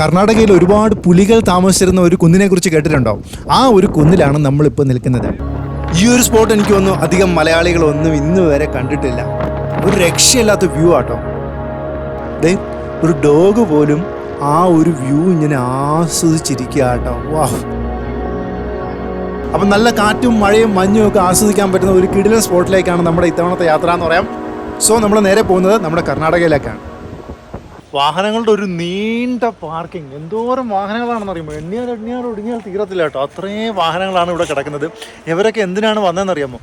കർണാടകയിൽ ഒരുപാട് പുലികൾ താമസിച്ചിരുന്ന ഒരു കുന്നിനെ കുറിച്ച് കേട്ടിട്ടുണ്ടോ ആ ഒരു കുന്നിലാണ് നമ്മളിപ്പോൾ നിൽക്കുന്നത്. ഈ ഒരു സ്പോട്ട് എനിക്ക് തോന്നുന്നു അധികം മലയാളികളൊന്നും ഇന്ന് വരെ കണ്ടിട്ടില്ല. ഒരു രക്ഷയില്ലാത്ത വ്യൂ ആട്ടോ. ദേ ഒരു ഡോഗ് പോലും ആ ഒരു വ്യൂ ഇങ്ങനെ ആസ്വദിച്ചിരിക്കുക കേട്ടോ വാ. അപ്പം നല്ല കാറ്റും മഴയും മഞ്ഞും ഒക്കെ ആസ്വദിക്കാൻ പറ്റുന്ന ഒരു കിടിലൻ സ്പോട്ടിലേക്കാണ് നമ്മുടെ ഇത്തവണത്തെ യാത്ര എന്ന് പറയാം. സോ നമ്മൾ നേരെ പോകുന്നത് നമ്മുടെ കർണാടകയിലേക്കാണ്. വാഹനങ്ങളുടെ ഒരു നീണ്ട പാർക്കിംഗ് എന്തോരം വാഹനങ്ങളാണെന്ന് അറിയുമ്പോൾ എണ്ണിയാൽ എണ്ണിയാൽ ഒടുങ്ങിയാൽ തീരത്തില്ല കേട്ടോ. അത്രയും വാഹനങ്ങളാണ് ഇവിടെ കിടക്കുന്നത്. ഇവരൊക്കെ എന്തിനാണ് വന്നതെന്ന് അറിയാമോ?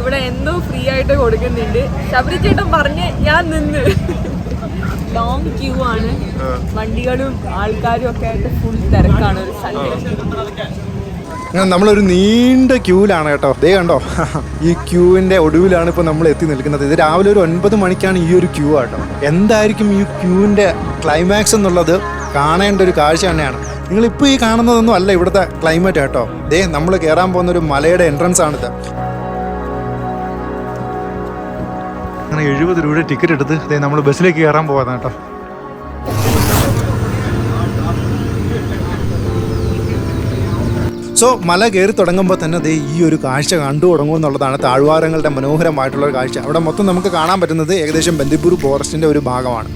ഇവിടെ എന്തോ ഫ്രീ ആയിട്ട് കൊടുക്കുന്നുണ്ട്. ശബരി ചേട്ടൻ പറഞ്ഞ് ഞാൻ നിന്ന്. ലോങ് ക്യൂ ആണ്. വണ്ടികളും ആൾക്കാരും ഒക്കെ ആയിട്ട് ഫുൾ തിരക്കാണ്. ഒരു സൺഡേ നമ്മളൊരു നീണ്ട ക്യൂവിലാണ് കേട്ടോ. ദേ കണ്ടോ? ഈ ക്യൂവിന്റെ ഒടുവിലാണ് ഇപ്പോൾ നമ്മൾ എത്തി നിൽക്കുന്നത്. ഇത് രാവിലെ ഒരു ഒൻപത് മണിക്കാണ് ഈ ഒരു ക്യൂ ആട്ടോ എന്തായിരിക്കും ഈ ക്യൂവിന്റെ ക്ലൈമാക്സ് എന്നുള്ളത് കാണേണ്ട ഒരു കാഴ്ച തന്നെയാണ്. നിങ്ങളിപ്പോൾ ഈ കാണുന്നതൊന്നും അല്ല ഇവിടുത്തെ ക്ലൈമറ്റ് കേട്ടോ. ദേ നമ്മൾ കയറാൻ പോകുന്ന ഒരു മലയുടെ എൻട്രൻസ് ആണിത്. അങ്ങനെ എഴുപത് രൂപയുടെ ടിക്കറ്റ് എടുത്ത് നമ്മൾ ബസ്സിലേക്ക് കയറാൻ പോകാൻ കേട്ടോ. സോ മല കയറി തുടങ്ങുമ്പോൾ തന്നെ ദേ ഈ ഒരു കാഴ്ച കണ്ടു തുടങ്ങും എന്നുള്ളതാണ് താഴ്വാരങ്ങളുടെ മനോഹരമായിട്ടുള്ള ഒരു കാഴ്ച. അവിടെ മൊത്തം നമുക്ക് കാണാൻ പറ്റുന്നത് ഏകദേശം ബന്ദിപ്പൂർ ഫോറസ്റ്റിന്റെ ഒരു ഭാഗമാണ്.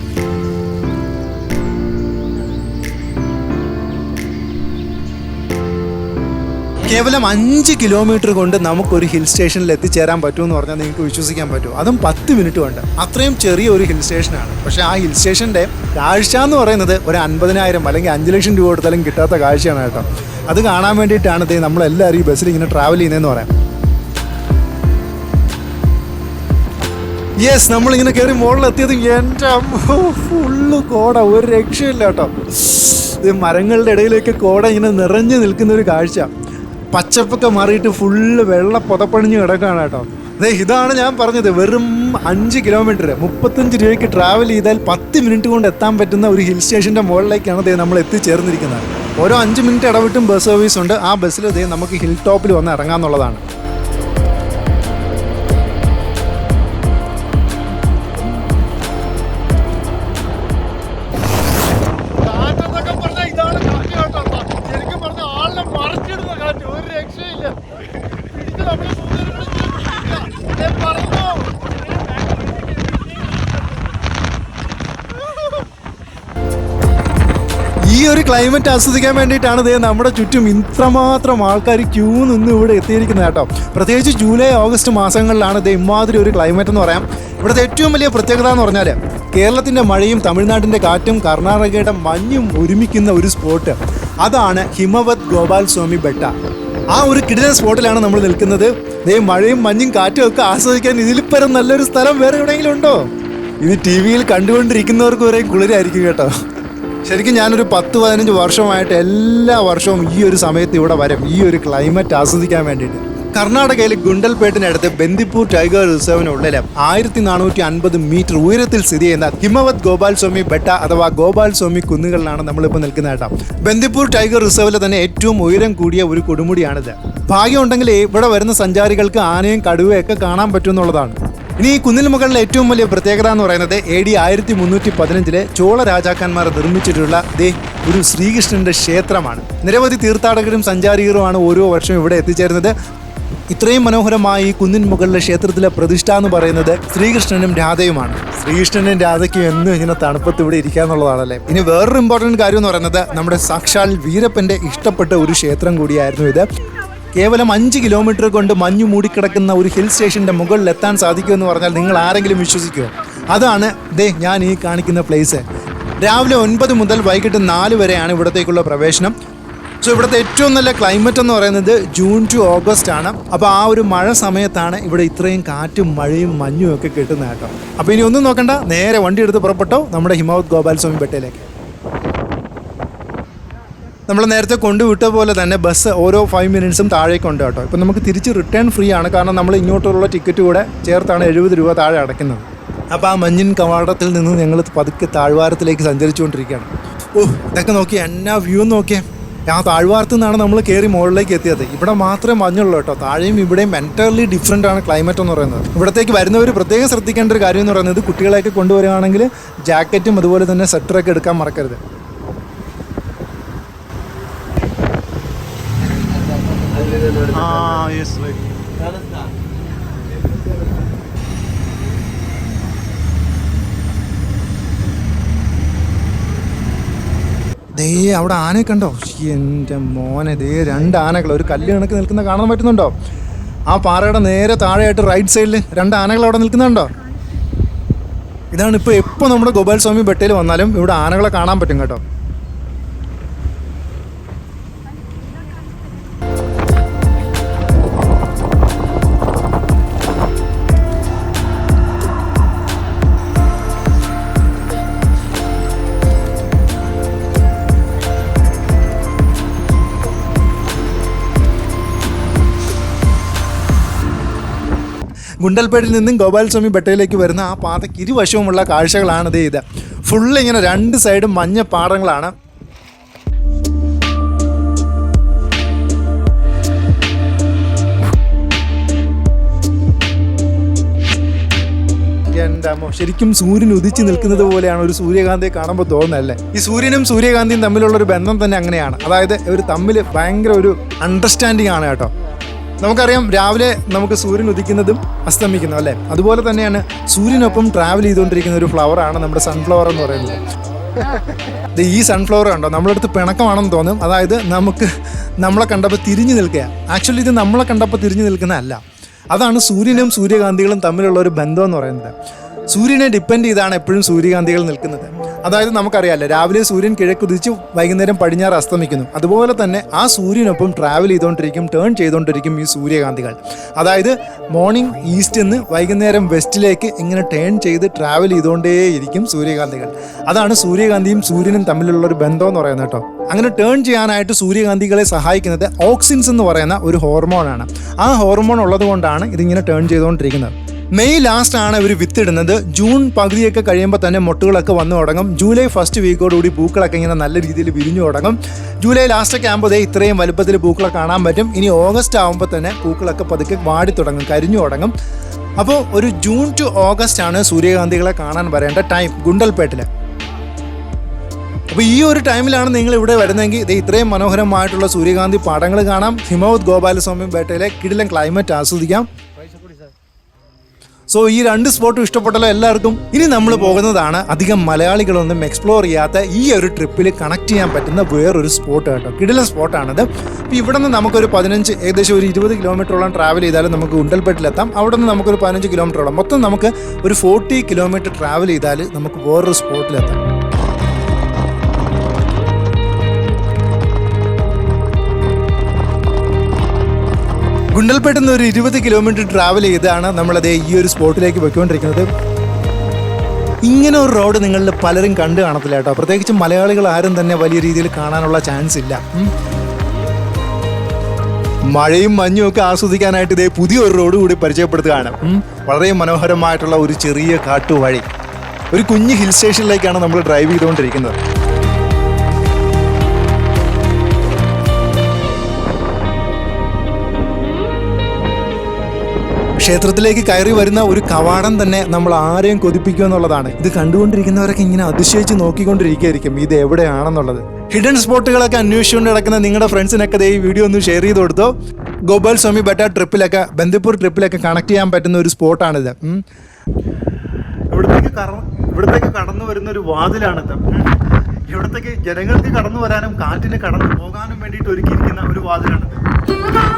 കേവലം അഞ്ച് കിലോമീറ്റർ കൊണ്ട് നമുക്കൊരു ഹിൽ സ്റ്റേഷനിൽ എത്തിച്ചേരാൻ പറ്റുമെന്ന് പറഞ്ഞാൽ നിങ്ങൾക്ക് വിശ്വസിക്കാൻ പറ്റും. അതും പത്ത് മിനിറ്റ് കൊണ്ട്. അത്രയും ചെറിയ ഒരു ഹിൽ സ്റ്റേഷനാണ്. പക്ഷേ ആ ഹിൽ സ്റ്റേഷന്റെ കാഴ്ച എന്ന് പറയുന്നത് ഒരു അൻപതിനായിരം അല്ലെങ്കിൽ അഞ്ച് ലക്ഷം രൂപ കൊടുത്താലും കിട്ടാത്ത കാഴ്ചയാണ് കേട്ടോ. അത് കാണാൻ വേണ്ടിയിട്ടാണ് ഇത് നമ്മളെല്ലാവരും ഈ ബസ്സിൽ ഇങ്ങനെ ട്രാവൽ ചെയ്യുന്നതെന്ന് പറയാം. യെസ് നമ്മളിങ്ങനെ കയറി മുകളിലെത്തിയത് എന്റെ ഫുള്ള് കോട ഒരു രക്ഷയില്ല കേട്ടോ. ഇത് മരങ്ങളുടെ ഇടയിലേക്ക് കോട ഇങ്ങനെ നിറഞ്ഞു നിൽക്കുന്ന ഒരു കാഴ്ച. പച്ചപ്പൊക്കെ മാറിയിട്ട് ഫുള്ള് വെള്ള പുതപ്പണിഞ്ഞ് കിടക്കുകയാണ് കേട്ടോ. ഇതാണ് ഞാൻ പറഞ്ഞത്. വെറും അഞ്ച് കിലോമീറ്റർ മുപ്പത്തഞ്ച് രൂപയ്ക്ക് ട്രാവൽ ചെയ്താൽ പത്ത് മിനിറ്റ് കൊണ്ട് എത്താൻ പറ്റുന്ന ഒരു ഹിൽ സ്റ്റേഷന്റെ മുകളിലേക്കാണ് ദേ നമ്മൾ എത്തിച്ചേർന്നിരിക്കുന്നത്. ഓരോ അഞ്ച് മിനിറ്റ് ഇടവിട്ടും ബസ് സർവീസ് ഉണ്ട്. ആ ബസ്സിൽ ദേ നമുക്ക് ഹിൽ ടോപ്പിൽ വന്ന് ഇറങ്ങാമെന്നുള്ളതാണ് ഒരു ക്ലൈമറ്റ് ആസ്വദിക്കാൻ വേണ്ടിയിട്ടാണ് ഇതേ നമ്മുടെ ചുറ്റും ഇത്രമാത്രം ആൾക്കാർ ക്യൂ നിന്ന് ഇവിടെ എത്തിയിരിക്കുന്നത് കേട്ടോ. പ്രത്യേകിച്ച് ജൂലൈ ഓഗസ്റ്റ് മാസങ്ങളിലാണ് ഇതേ ഇമാതിരി ഒരു ക്ലൈമറ്റ് എന്ന് പറയാം. ഇവിടുത്തെ ഏറ്റവും വലിയ പ്രത്യേകത എന്ന് പറഞ്ഞാൽ കേരളത്തിന്റെ മഴയും തമിഴ്നാട്ടിന്റെ കാറ്റും കർണാടകയുടെ മഞ്ഞും ഒരുമിക്കുന്ന ഒരു സ്പോട്ട് അതാണ് ഹിമവത് ഗോപാൽ സ്വാമി ബെട്ട. ആ ഒരു കിടിലൻ സ്പോട്ടിലാണ് നമ്മൾ നിൽക്കുന്നത്. ദേ മഴയും മഞ്ഞും കാറ്റും ഒക്കെ ആസ്വദിക്കാൻ ഇതിലിപ്പരം നല്ലൊരു സ്ഥലം വേറെ എവിടെയെങ്കിലും ഉണ്ടോ? ഇത് ടി വിയിൽ കണ്ടുകൊണ്ടിരിക്കുന്നവർക്ക് വരെയും കുളിരായിരിക്കും കേട്ടോ. ശരിക്കും ഞാനൊരു പത്ത് പതിനഞ്ച് വർഷമായിട്ട് എല്ലാ വർഷവും ഈ ഒരു സമയത്ത് ഇവിടെ വരും. ഈ ഒരു ക്ലൈമറ്റ് ആസ്വദിക്കാൻ വേണ്ടിയിട്ട്. കർണാടകയിലെ ഗുണ്ടൽപേട്ടിനടുത്ത് ബന്ദിപ്പൂർ ടൈഗർ റിസർവിനുള്ളിൽ ആയിരത്തി നാനൂറ്റി അൻപത് മീറ്റർ ഉയരത്തിൽ സ്ഥിതി ചെയ്യുന്ന ഹിമവത് ഗോപാൽ സ്വാമി ബെട്ട അഥവാ ഗോപാൽ സ്വാമി കുന്നുകളിലാണ് നമ്മളിപ്പോൾ നിൽക്കുന്ന കേട്ടോ. ബന്ദിപ്പൂർ ടൈഗർ റിസർവിലെ തന്നെ ഏറ്റവും ഉയരം കൂടിയ ഒരു കൊടുമുടിയാണിത്. ഭാഗ്യമുണ്ടെങ്കിൽ ഇവിടെ വരുന്ന സഞ്ചാരികൾക്ക് ആനയും കടുവയൊക്കെ കാണാൻ പറ്റുമെന്നുള്ളതാണ് ഇനി ഈ കുന്നിൽ മുകളിലെ ഏറ്റവും വലിയ പ്രത്യേകത എന്ന് പറയുന്നത് എ ഡി ആയിരത്തി മുന്നൂറ്റി പതിനഞ്ചിലെ ചോള രാജാക്കന്മാർ നിർമ്മിച്ചിട്ടുള്ള ദേ ഒരു ശ്രീകൃഷ്ണന്റെ ക്ഷേത്രമാണ്. നിരവധി തീർത്ഥാടകരും സഞ്ചാരികളുമാണ് ഓരോ വർഷവും ഇവിടെ എത്തിച്ചേരുന്നത്. ഇത്രയും മനോഹരമായി ഈ കുന്നിൻ മുകളിലെ ക്ഷേത്രത്തിലെ പ്രതിഷ്ഠ എന്ന് പറയുന്നത് ശ്രീകൃഷ്ണനും രാധയുമാണ്. ശ്രീകൃഷ്ണനും രാധയ്ക്കും എന്നും ഇങ്ങനെ തണുപ്പത്ത് ഇവിടെ ഇരിക്കുക എന്നുള്ളതാണല്ലേ? ഇനി വേറൊരു ഇമ്പോർട്ടന്റ് കാര്യം എന്ന് പറയുന്നത് നമ്മുടെ സാക്ഷാൽ വീരപ്പന്റെ ഇഷ്ടപ്പെട്ട ഒരു ക്ഷേത്രം കൂടിയായിരുന്നു ഇത്. കേവലം അഞ്ച് കിലോമീറ്റർ കൊണ്ട് മഞ്ഞു മൂടിക്കിടക്കുന്ന ഒരു ഹിൽ സ്റ്റേഷന്റെ മുകളിൽ എത്താൻ സാധിക്കുമെന്ന് പറഞ്ഞാൽ നിങ്ങൾ ആരെങ്കിലും വിശ്വസിക്കുമോ അതാണ് ദേ ഞാൻ ഈ കാണിക്കുന്ന പ്ലേസ് രാവിലെ ഒൻപത് മുതൽ വൈകിട്ട് നാല് വരെയാണ് ഇവിടത്തേക്കുള്ള പ്രവേശനം. സോ ഇവിടുത്തെ ഏറ്റവും നല്ല ക്ലൈമറ്റ് എന്ന് പറയുന്നത് ജൂൺ ടു ഓഗസ്റ്റ് ആണ്. അപ്പോൾ ആ ഒരു മഴ സമയത്താണ് ഇവിടെ ഇത്രയും കാറ്റും മഴയും മഞ്ഞും ഒക്കെ കിട്ടുന്നത് കേട്ടോ. അപ്പോൾ ഇനി ഒന്നും നോക്കണ്ട നേരെ വണ്ടി എടുത്ത് പുറപ്പെട്ടോ നമ്മുടെ ഹിമാവത് ഗോപാൽ സ്വാമി ബെട്ടയിലേക്ക് നമ്മൾ നേരത്തെ കൊണ്ടുവിട്ട പോലെ തന്നെ ബസ് ഓരോ ഫൈവ് മിനിറ്റ്സും താഴേക്ക് ഉണ്ട് കേട്ടോ. ഇപ്പം നമുക്ക് തിരിച്ച് റിട്ടേൺ ഫ്രീ ആണ്. കാരണം നമ്മൾ ഇങ്ങോട്ടുള്ള ടിക്കറ്റ് കൂടെ ചേർത്താണ് എഴുപത് രൂപ താഴെ അടയ്ക്കുന്നത്. അപ്പോൾ ആ മഞ്ഞിൻ കവാടത്തിൽ നിന്ന് ഞങ്ങൾ പതുക്കെ താഴ്വാരത്തിലേക്ക് സഞ്ചരിച്ചുകൊണ്ടിരിക്കുകയാണ്. ഓ ഇതൊക്കെ നോക്കി എന്നാ വ്യൂ നോക്കിയേ. ആ താഴ്വാരത്തു നിന്നാണ് നമ്മൾ കയറി മുകളിലേക്ക് എത്തിയത്. ഇവിടെ മാത്രമേ മഞ്ഞുള്ളൂ കേട്ടോ. താഴെയും ഇവിടെയും മെന്റലി ഡിഫറെന്റ് ആണ് ക്ലൈമറ്റ് എന്ന് പറയുന്നത്. ഇവിടത്തേക്ക് വരുന്നവർ പ്രത്യേകം ശ്രദ്ധിക്കേണ്ട ഒരു കാര്യം എന്ന് പറയുന്നത് കുട്ടികളെയൊക്കെ കൊണ്ടുവരികയാണെങ്കിൽ ജാക്കറ്റും അതുപോലെ തന്നെ സ്വെറ്ററൊക്കെ എടുക്കാൻ മറക്കരുത്. ആ യെസ് റൈറ്റ് ദേ അവിടെ ആനയെ കണ്ടോ? എന്റെ മോനെ ദേ രണ്ട് ആനകൾ ഒരു കല്ല് കണക്ക് നിൽക്കുന്ന കാണാൻ പറ്റുന്നുണ്ടോ? ആ പാറയുടെ നേരെ താഴെയായിട്ട് റൈറ്റ് സൈഡിൽ രണ്ട് ആനകൾ അവിടെ നിൽക്കുന്നുണ്ടോ? ഇതാണ് ഇപ്പോൾ എപ്പോൾ നമ്മുടെ ഗോപാൽ സ്വാമി ബെട്ടയിൽ വന്നാലും ഇവിടെ ആനകളെ കാണാൻ പറ്റും കേട്ടോ. ഗുണ്ടൽപേട്ടിൽ നിന്നും ഗോപാലസ്വാമി ബെട്ടയിലേക്ക് വരുന്ന ആ പാതയ്ക്ക് ഇരുവശവുമുള്ള കാഴ്ചകളാണ് ഇത്. ഫുള്ള് ഇങ്ങനെ രണ്ട് സൈഡും മഞ്ഞ പാടങ്ങളാണ്. ശരിക്കും സൂര്യൻ ഉദിച്ചു നിൽക്കുന്നത് പോലെയാണ് ഒരു സൂര്യകാന്തിയെ കാണുമ്പോൾ തോന്നുന്നല്ലേ ഈ സൂര്യനും സൂര്യകാന്തിയും തമ്മിലുള്ള ഒരു ബന്ധം തന്നെ അങ്ങനെയാണ്. അതായത് ഒരു തമ്മിൽ ഭയങ്കര ഒരു അണ്ടർസ്റ്റാൻഡിങ് ആണ് കേട്ടോ. നമുക്കറിയാം രാവിലെ നമുക്ക് സൂര്യൻ ഉദിക്കുന്നതും അസ്തമിക്കുന്നതും അല്ലേ? അതുപോലെ തന്നെയാണ് സൂര്യനൊപ്പം ട്രാവൽ ചെയ്തുകൊണ്ടിരിക്കുന്ന ഒരു ഫ്ലവർ ആണ് നമ്മുടെ സൺഫ്ലവർ എന്ന് പറയുന്നത്. ഈ സൺഫ്ലവർ കണ്ടോ? നമ്മളടുത്ത് പിണക്കമാണെന്ന് തോന്നും. അതായത് നമുക്ക് നമ്മളെ കണ്ടപ്പോൾ തിരിഞ്ഞു നിൽക്കുക ആക്ച്വലി ഇത് നമ്മളെ കണ്ടപ്പോൾ തിരിഞ്ഞു നിൽക്കുന്നതല്ല. അതാണ് സൂര്യനും സൂര്യകാന്തികളും തമ്മിലുള്ള ഒരു ബന്ധം എന്ന് പറയുന്നത്. സൂര്യനെ ഡിപ്പെൻഡ് ചെയ്താണ് എപ്പോഴും സൂര്യകാന്തികൾ നിൽക്കുന്നത്. അതായത് നമുക്കറിയാമല്ലോ രാവിലെ സൂര്യൻ കിഴക്ക് ഉദിച്ച് വൈകുന്നേരം പടിഞ്ഞാറ് അസ്തമിക്കുന്നു. അതുപോലെ തന്നെ ആ സൂര്യനൊപ്പം ട്രാവൽ ചെയ്തുകൊണ്ടിരിക്കും ടേൺ ചെയ്തുകൊണ്ടിരിക്കും ഈ സൂര്യകാന്തികൾ. അതായത് മോർണിംഗ് ഈസ്റ്റ് നിന്ന് വൈകുന്നേരം വെസ്റ്റിലേക്ക് ഇങ്ങനെ ടേൺ ചെയ്ത് ട്രാവൽ ചെയ്തുകൊണ്ടേയിരിക്കും സൂര്യകാന്തികൾ. അതാണ് സൂര്യകാന്തിയും സൂര്യനും തമ്മിലുള്ള ഒരു ബന്ധം എന്ന് പറയുന്നത് കേട്ടോ. അങ്ങനെ ടേൺ ചെയ്യാനായിട്ട് സൂര്യകാന്തികളെ സഹായിക്കുന്നത് ഓക്സിൻസ് എന്ന് പറയുന്ന ഒരു ഹോർമോണാണ് ആ ഹോർമോൺ ഉള്ളതുകൊണ്ടാണ് ഇതിങ്ങനെ ടേൺ ചെയ്തുകൊണ്ടിരിക്കുന്നത്. മെയ് ലാസ്റ്റ് ആണ് ഇവർ വിത്തിടുന്നത്. ജൂൺ പകുതിയൊക്കെ കഴിയുമ്പോൾ തന്നെ മുട്ടുകളൊക്കെ വന്നു തുടങ്ങും. ജൂലൈ ഫസ്റ്റ് വീക്കോടുകൂടി പൂക്കളൊക്കെ ഇങ്ങനെ നല്ല രീതിയിൽ വിരിഞ്ഞു തുടങ്ങും. ജൂലൈ ലാസ്റ്റൊക്കെ ആകുമ്പോൾ ഇത്രയും വലുപ്പത്തിൽ പൂക്കളെ കാണാൻ പറ്റും. ഇനി ഓഗസ്റ്റ് ആകുമ്പോൾ തന്നെ പൂക്കളൊക്കെ പതുക്കെ വാടി തുടങ്ങും കരിഞ്ഞു തുടങ്ങും. അപ്പോൾ ഒരു ജൂൺ ടു ഓഗസ്റ്റ് ആണ് സൂര്യകാന്തികളെ കാണാൻ വരേണ്ട ടൈം ഗുണ്ടൽപേട്ടിൽ അപ്പോൾ ഈ ഒരു ടൈമിലാണ് നിങ്ങൾ ഇവിടെ വരുന്നതെങ്കിൽ ഇത് ഇത്രയും മനോഹരമായിട്ടുള്ള സൂര്യകാന്തി പാടങ്ങൾ കാണാം. ഹിമവത് ഗോപാലസ്വാമി പേട്ടയിലെ കിടിലൻ ക്ലൈമറ്റ് ആസ്വദിക്കാം. സോ ഈ രണ്ട് സ്പോട്ടും ഇഷ്ടപ്പെട്ടല്ലോ എല്ലാവർക്കും. ഇനി നമ്മൾ പോകുന്നതാണ് അധികം മലയാളികളൊന്നും എക്സ്പ്ലോർ ചെയ്യാത്ത ഈ ഒരു ട്രിപ്പിൽ കണക്ട് ചെയ്യാൻ പറ്റുന്ന വേറൊരു സ്പോട്ട് കേട്ടോ. കിടിലൻ സ്പോട്ടാണിത് അപ്പോൾ ഇവിടെ നിന്ന് നമുക്കൊരു പതിനഞ്ച് ഏകദേശം ഒരു ഇരുപത് കിലോമീറ്ററോളം ട്രാവൽ ചെയ്താലും നമുക്ക് ഉണ്ടൽപേട്ടിലെത്താം അവിടെ നിന്ന് നമുക്കൊരു പതിനഞ്ച് കിലോമീറ്ററോളം മൊത്തം നമുക്ക് ഒരു ഫോർട്ടി കിലോമീറ്റർ ട്രാവൽ ചെയ്താൽ നമുക്ക് വേറൊരു സ്പോട്ടിലെത്താം ഗുണ്ടൽപേട്ടിൽ നിന്ന് ഒരു ഇരുപത് കിലോമീറ്റർ ട്രാവൽ ചെയ്താണ് നമ്മളത് ഈ ഒരു സ്പോട്ടിലേക്ക് പോയിക്കൊണ്ടിരിക്കുന്നത്. ഇങ്ങനെ ഒരു റോഡ് നിങ്ങളിൽ പലരും കണ്ടു കാണത്തില്ല കേട്ടോ. പ്രത്യേകിച്ച് മലയാളികൾ ആരും തന്നെ വലിയ രീതിയിൽ കാണാനുള്ള ചാൻസ് ഇല്ല. മഴയും മഞ്ഞും ഒക്കെ ആസ്വദിക്കാനായിട്ട് ഇതേ പുതിയൊരു റോഡ് കൂടി പരിചയപ്പെടുത്തുകയാണ്. വളരെ മനോഹരമായിട്ടുള്ള ഒരു ചെറിയ കാട്ടുവഴി. ഒരു കുഞ്ഞ് ഹിൽ സ്റ്റേഷനിലേക്കാണ് നമ്മൾ ഡ്രൈവ് ചെയ്തുകൊണ്ടിരിക്കുന്നത്. ക്ഷേത്രത്തിലേക്ക് കയറി വരുന്ന ഒരു കവാടം തന്നെ നമ്മൾ ആരെയും കൊതിപ്പിക്കുക എന്നുള്ളതാണ്. ഇത് കണ്ടുകൊണ്ടിരിക്കുന്നവരൊക്കെ ഇങ്ങനെ അതിശയിച്ച് നോക്കിക്കൊണ്ടിരിക്കുകയായിരിക്കും. ഇത് എവിടെയാണെന്നുള്ളത്. ഹിഡൻ സ്പോട്ടുകളൊക്കെ അന്വേഷിച്ചുകൊണ്ട് നടക്കുന്ന നിങ്ങളുടെ ഫ്രണ്ട്സിനൊക്കെ ഈ വീഡിയോ ഒന്ന് ഷെയർ ചെയ്ത് കൊടുത്തോ. ഗോപാൽ സ്വാമി ബെട്ട ട്രിപ്പിലൊക്കെ ബന്ദിപ്പൂർ ട്രിപ്പിലൊക്കെ കണക്ട് ചെയ്യാൻ പറ്റുന്ന ഒരു സ്പോട്ടാണിത്. ഇവിടത്തേക്ക് ഇവിടത്തേക്ക് കടന്നു വരുന്ന ഒരു വാതിലാണിത്. ഇവിടത്തേക്ക് ജനങ്ങൾക്ക് കടന്നു വരാനും കാറ്റിന് കടന്നു പോകാനും വേണ്ടിയിട്ട് ഒരുക്കിയിരിക്കുന്ന ഒരു വാതിലാണിത്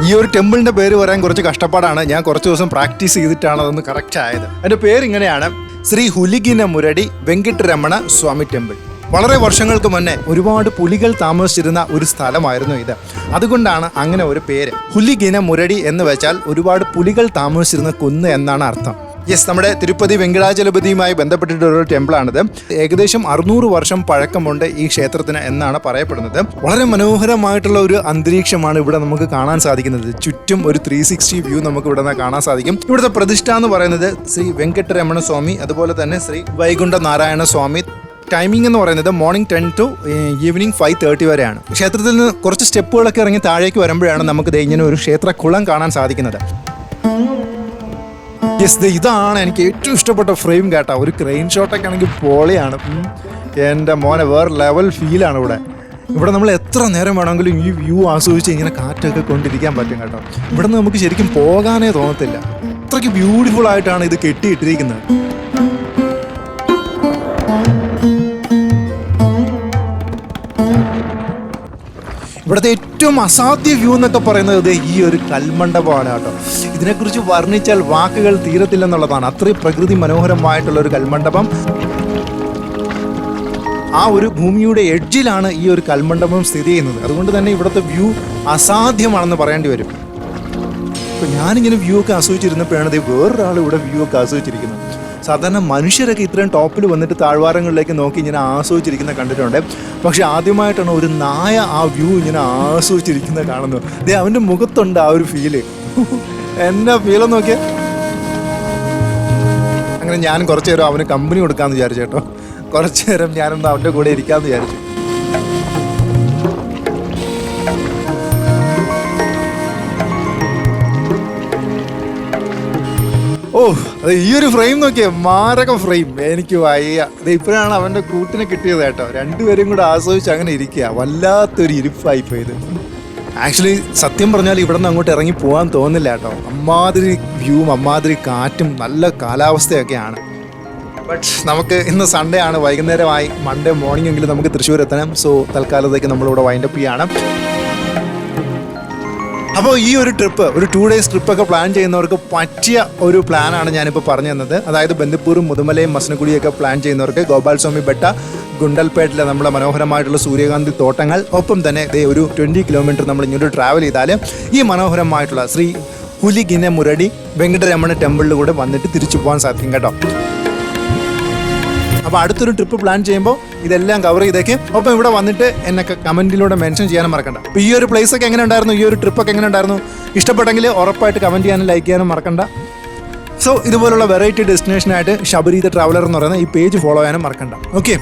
ഈ ഒരു ടെമ്പിളിന്റെ പേര് പറയാൻ കുറച്ച് കഷ്ടപ്പാടാണ്. ഞാൻ കുറച്ച് ദിവസം പ്രാക്ടീസ് ചെയ്തിട്ടാണ് അതൊന്ന് കറക്റ്റ് ആയത്. അതിന്റെ പേര് ഇങ്ങനെയാണ്. ശ്രീ ഹുലിഗിന മുരടി വെങ്കിട്ടരമണ സ്വാമി ടെമ്പിൾ. വളരെ വർഷങ്ങൾക്ക് മുന്നേ ഒരുപാട് പുലികൾ താമസിച്ചിരുന്ന ഒരു സ്ഥലമായിരുന്നു ഇത്. അതുകൊണ്ടാണ് അങ്ങനെ ഒരു പേര്. ഹുലിഗിന മുരടി എന്ന് വെച്ചാൽ ഒരുപാട് പുലികൾ താമസിച്ചിരുന്ന കുന്ന് എന്നാണ് അർത്ഥം. യെസ് നമ്മുടെ തിരുപ്പതി വെങ്കടാചലപതിയുമായി ബന്ധപ്പെട്ടിട്ടുള്ള ഒരു ടെമ്പിളാണിത്. ഏകദേശം അറുന്നൂറ് വർഷം പഴക്കമുണ്ട് ഈ ക്ഷേത്രത്തിന് എന്നാണ് പറയപ്പെടുന്നത്. വളരെ മനോഹരമായിട്ടുള്ള ഒരു അന്തരീക്ഷമാണ് ഇവിടെ നമുക്ക് കാണാൻ സാധിക്കുന്നത്. ചുറ്റും ഒരു ത്രീ സിക്സ്റ്റി വ്യൂ നമുക്ക് ഇവിടെ നിന്ന് കാണാൻ സാധിക്കും. ഇവിടുത്തെ പ്രതിഷ്ഠ എന്ന് പറയുന്നത് ശ്രീ വെങ്കട്ടരമണ സ്വാമി അതുപോലെ തന്നെ ശ്രീ വൈകുണ്ഠ നാരായണ സ്വാമി. ടൈമിംഗ് എന്ന് പറയുന്നത് morning ten to evening five thirty വരെയാണ്. ക്ഷേത്രത്തിൽ നിന്ന് കുറച്ച് സ്റ്റെപ്പുകളൊക്കെ ഇറങ്ങി താഴേക്ക് വരുമ്പോഴാണ് നമുക്ക് ഇങ്ങനെ ഒരു ക്ഷേത്രക്കുളം കാണാൻ സാധിക്കുന്നത്. യെസ് ഇതാണ് എനിക്ക് ഏറ്റവും ഇഷ്ടപ്പെട്ട ഫ്രെയിം കേട്ടോ. ഒരു ക്രെയിൻ ഷോട്ടൊക്കെ ആണെങ്കിൽ പൊളിയാണ്. എന്റെ മോനെ വേറെ ലെവൽ ഫീലാണ് ഇവിടെ. ഇവിടെ നമ്മൾ എത്ര നേരം വേണമെങ്കിലും ഈ വ്യൂ ആസ്വദിച്ച് ഇങ്ങനെ കാറ്റൊക്കെ കൊണ്ടിരിക്കാൻ പറ്റും കേട്ടോ. ഇവിടെ നിന്ന് നമുക്ക് ശരിക്കും പോകാനേ തോന്നത്തില്ല. അത്രയ്ക്ക് ബ്യൂട്ടിഫുൾ ആയിട്ടാണ് ഇത് കെട്ടിയിട്ടിരിക്കുന്നത്. ഇവിടുത്തെ ഏറ്റവും അസാധ്യ വ്യൂ എന്നൊക്കെ പറയുന്നത് ഈ ഒരു കൽമണ്ഡപമാണ് കേട്ടോ ഇതിനെക്കുറിച്ച് വർണിച്ചാൽ വാക്കുകൾ തീരത്തില്ലെന്നുള്ളതാണ്. അത്രയും പ്രകൃതി മനോഹരമായിട്ടുള്ള ഒരു കൽമണ്ഡപം. ആ ഒരു ഭൂമിയുടെ എഡ്ജിലാണ് ഈ ഒരു കൽമണ്ഡപം സ്ഥിതി ചെയ്യുന്നത്. അതുകൊണ്ട് തന്നെ ഇവിടുത്തെ വ്യൂ അസാധ്യമാണെന്ന് പറയേണ്ടി വരും. ഇപ്പൊ ഞാനിങ്ങനെ വ്യൂ ഒക്കെ ആസ്വദിച്ചിരുന്നപ്പോഴാണ് വേറൊരാൾ ഇവിടെ വ്യൂ ഒക്കെ ആസ്വദിച്ചിരിക്കുന്നത്. സാധാരണ മനുഷ്യരൊക്കെ ഇത്രയും ടോപ്പിൽ വന്നിട്ട് താഴ്വാരങ്ങളിലേക്ക് നോക്കി ഇങ്ങനെ ആസ്വദിച്ചിരിക്കുന്ന കണ്ടിട്ടുണ്ട്. പക്ഷെ ആദ്യമായിട്ടാണ് ഒരു നായ ആ വ്യൂ ഇങ്ങനെ ആസ്വദിച്ചിരിക്കുന്നത് കാണുന്നത്. ദേ അവന്റെ മുഖത്തുണ്ട് ആ ഒരു ഫീൽ എന്നാ ഫീലെന്ന് നോക്കിയേ. അങ്ങനെ ഞാൻ കുറച്ചു നേരം അവന് കമ്പനി കൊടുക്കാമെന്ന് വിചാരിച്ചു കേട്ടോ. കുറച്ചു നേരം ഞാനൊന്ന് അവന്റെ കൂടെ ഇരിക്കാമെന്ന് വിചാരിച്ചു. അത് ഈ ഒരു ഫ്രെയിം നോക്കിയേ മാരക ഫ്രെയിം എനിക്ക് വയ്യ. ഇത് ഇപ്പോഴാണ് അവന്റെ കൂട്ടിനെ കിട്ടിയത് കേട്ടോ. രണ്ടുപേരും കൂടെ ആസ്വദിച്ച് അങ്ങനെ ഇരിക്കുക വല്ലാത്തൊരു ഇരിപ്പായി പോയത് ആക്ച്വലി സത്യം പറഞ്ഞാൽ ഇവിടെ നിന്ന് അങ്ങോട്ട് ഇറങ്ങി പോകാൻ തോന്നില്ല കേട്ടോ. അമ്മാതിരി വ്യൂവും അമ്മാതിരി കാറ്റും നല്ല കാലാവസ്ഥയൊക്കെയാണ്. ബട്ട് നമുക്ക് ഇന്ന് സൺഡേ ആണ്. വൈകുന്നേരമായി മൺഡേ മോർണിംഗ് എങ്കിലും നമുക്ക് തൃശ്ശൂർ എത്തണം സോ തൽക്കാലത്തേക്ക് നമ്മളിവിടെ വൈൻഡപ്പ് ചെയ്യാണ്. അപ്പോൾ ഈ ഒരു ട്രിപ്പ് ഒരു ടു ഡേയ്സ് ട്രിപ്പൊക്കെ പ്ലാൻ ചെയ്യുന്നവർക്ക് പറ്റിയ ഒരു പ്ലാനാണ് ഞാനിപ്പോൾ പറഞ്ഞു തന്നത്. അതായത് ബന്ദിപ്പൂരും മുതുമലയും മസനഗുഡിയൊക്കെ പ്ലാൻ ചെയ്യുന്നവർക്ക് ഗോപാൽ സ്വാമി ബെട്ട ഗുണ്ടൽപേട്ടിലെ നമ്മുടെ മനോഹരമായിട്ടുള്ള സൂര്യകാന്തി തോട്ടങ്ങൾ ഒപ്പം തന്നെ ഇതേ ഒരു ട്വന്റി കിലോമീറ്റർ നമ്മൾ ഇങ്ങോട്ട് ട്രാവൽ ചെയ്താൽ ഈ മനോഹരമായിട്ടുള്ള ശ്രീ ഹുലിഗിനെ മുരടി വെങ്കടരമണ ടെമ്പിളിൽ കൂടെ വന്നിട്ട് തിരിച്ചു പോകാൻ സാധിക്കും കേട്ടോ. അപ്പോൾ അടുത്തൊരു ട്രിപ്പ് പ്ലാൻ ചെയ്യുമ്പോൾ ഇതെല്ലാം കവർ ചെയ്തേക്കും. ഒപ്പം ഇവിടെ വന്നിട്ട് എന്നെ കമന്റിലൂടെ മെൻഷൻ ചെയ്യാനും മറക്കണ്ട. അപ്പോൾ ഈ ഒരു പ്ലേസ് ഒക്കെ എങ്ങനെ ഉണ്ടായിരുന്നു? ഈ ഒരു ട്രിപ്പൊക്കെ എങ്ങനെ ഉണ്ടായിരുന്നു? ഇഷ്ടപ്പെട്ടെങ്കിൽ ഉറപ്പായിട്ട് കമന്റ് ചെയ്യാനും ലൈക്ക് ചെയ്യാനും മറക്കണ്ട. സോ ഇതുപോലുള്ള വെറൈറ്റി ഡെസ്റ്റിനേഷനായിട്ട് ശബരീത ട്രാവലർ എന്ന് പറയുന്ന ഈ പേജ് ഫോളോ ചെയ്യാനും മറക്കണ്ട. ഓക്കെ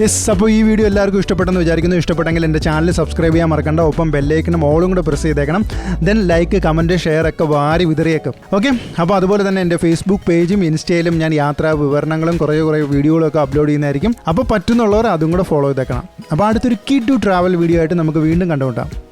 യെസ് അപ്പോൾ ഈ വീഡിയോ എല്ലാവർക്കും ഇഷ്ടപ്പെട്ടെന്ന് വിചാരിക്കുന്നു. ഇഷ്ടപ്പെട്ടെങ്കിൽ എന്റെ ചാനൽ സബ്സ്ക്രൈബ് ചെയ്യാൻ മറക്കണ്ട. ഒപ്പം ബെല്ലൈക്കനും ഓളും കൂടെ പ്രസ് ചെയ്തേക്കണം. ദെൻ ലൈക്ക് കമന്റ് ഷെയർ ഒക്കെ വാരി വിതറിയേക്കും. ഓക്കെ അപ്പോൾ അതുപോലെ തന്നെ എന്റെ ഫേസ്ബുക്ക് പേജും ഇൻസ്റ്റയിലും ഞാൻ യാത്രാ വിവരണങ്ങളും കുറേ കുറേ വീഡിയോകളൊക്കെ അപ്ലോഡ് ചെയ്യുന്നതായിരിക്കും. അപ്പോൾ പറ്റുന്നുള്ളവർ അതും കൂടെ ഫോളോ ചെയ്തേക്കണം. അപ്പോൾ അടുത്തൊരു കീ ടു ട്രാവൽ വീഡിയോ ആയിട്ട് നമുക്ക് വീണ്ടും കണ്ടുമുട്ടാം.